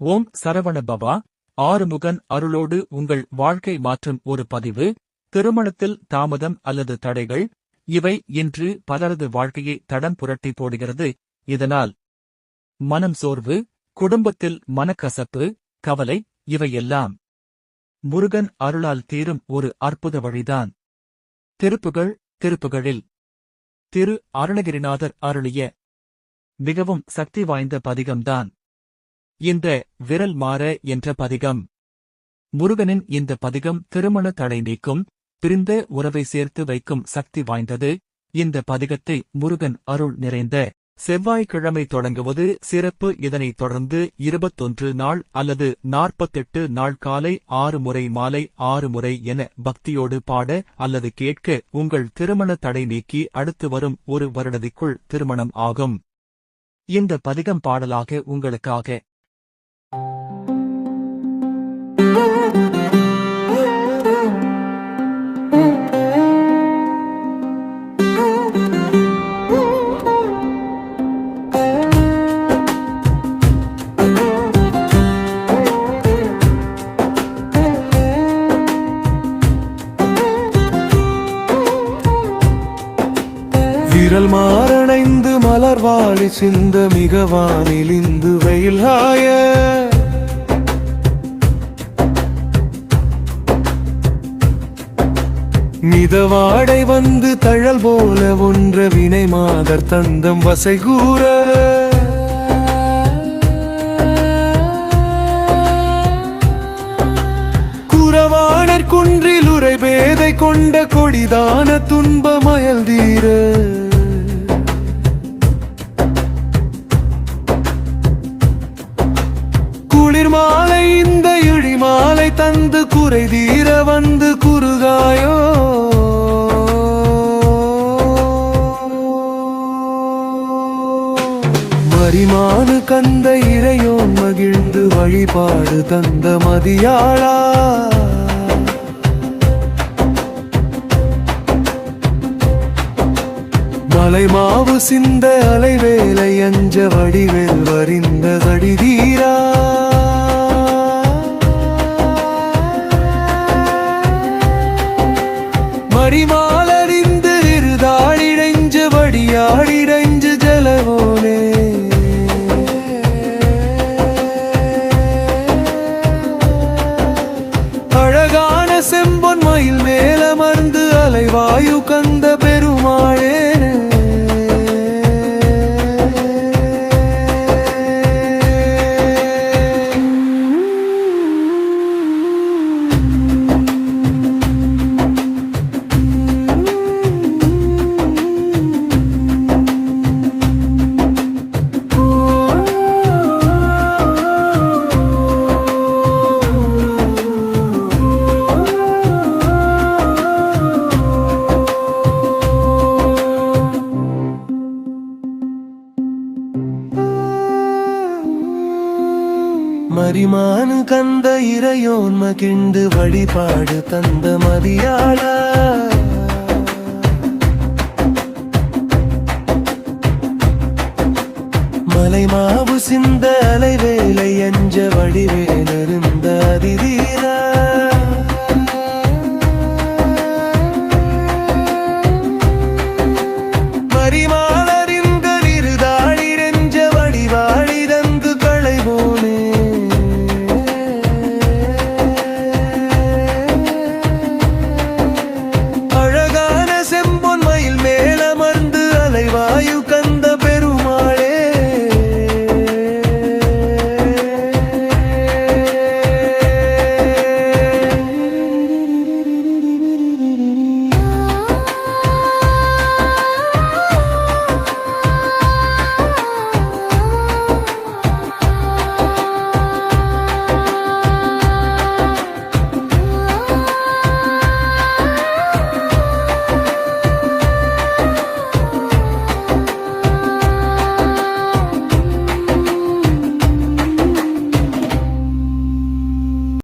ஓம் சரவண பவா ஆறுமுகன் அருளோடு உங்கள் வாழ்க்கை மாற்றும் ஒரு பதிவு. திருமணத்தில் தாமதம் அல்லது தடைகள். இவை இன்று பலரது வாழ்க்கையை தடம் புரட்டி போடுகிறது. இதனால் மனம் சோர்வு குடும்பத்தில் மனக்கசப்பு கவலை இவையெல்லாம் முருகன் அருளால் தீரும் ஒரு அற்புத வழிதான். திருப்புகள் திருப்புகளில் திரு அருணகிரிநாதர் அருளிய மிகவும் சக்தி வாய்ந்த பதிகம்தான். இந்த விரல் மாற என்ற பதிகம். முருகனின் இந்த பதிகம் திருமண தடை நீக்கும் பிரிந்த உறவை சேர்த்து வைக்கும் சக்தி வாய்ந்தது. இந்த பதிகத்தை முருகன் அருள் நிறைந்த செவ்வாய்க்கிழமை தொடங்குவது சிறப்பு. இதனைத் தொடர்ந்து இருபத்தொன்று நாள் அல்லது நாற்பத்தெட்டு நாள் காலை ஆறு முறை மாலை ஆறு முறை என பக்தியோடு பாட அல்லது கேட்க உங்கள் திருமண தடை நீக்கி அடுத்து வரும் ஒரு வருடத்திற்குள் திருமணம் ஆகும். இந்த பதிகம் பாடலாக உங்களுக்காக நிழல் மாறணைந்து மலர் வாழி சிந்த மிக வானிலிந்து வெயில் ஆய மிதவாடை வந்து தழல் போல ஒன்ற வினை மாதர் தந்தம் வசை கூற. குறவாணர் குன்றில் உரை பேதை கொண்ட கொடிதான துன்பமயல் தீர. குறை தீர வந்து குறுகாயோ? மரிமானு கந்த இறையோன் மகிழ்ந்து வழிபாடு தந்த மதியாளா? மலை மாவு சிந்த அலைவேலை அஞ்ச வடிவேல் வரிந்த தடிதீரா மேலமர்ந்து அலைவாயு கந்த பெருமாளே. மரிமானு கந்த இறையோன் மகிழ்ந்து வழிபாடு தந்த மதியாளா. மலைமாவு சிந்த அலைவேளை அஞ்ச வடிவேலருந்த அதிதீரா. மரிமா